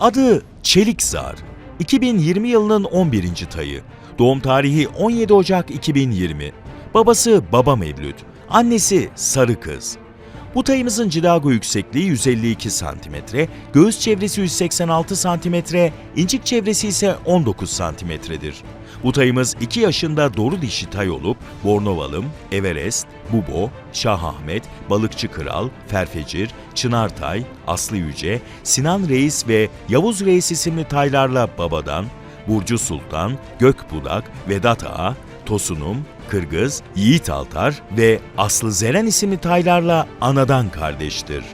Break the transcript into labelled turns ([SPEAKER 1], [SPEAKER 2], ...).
[SPEAKER 1] Adı Çelik Zar. 2020 yılının 11. tayı. Doğum tarihi 17 Ocak 2020. Babası Baba Mevlüt. Annesi Sarı Kız. Bu tayımızın cilago yüksekliği 152 cm, göğüs çevresi 186 cm, incik çevresi ise 19 cm'dir. Bu tayımız 2 yaşında doğru dişi tay olup Bornovalım, Everest, Bubo, Şahahmet, Balıkçı Kral, Ferfecir, Çınartay, Aslı Yüce, Sinan Reis ve Yavuz Reis isimli taylarla babadan, Burcu Sultan, Gökbudak, Vedat Ağa, Tosunum, Kırgız, Yiğit Altar ve Aslı Zeren isimli taylarla anadan kardeştir.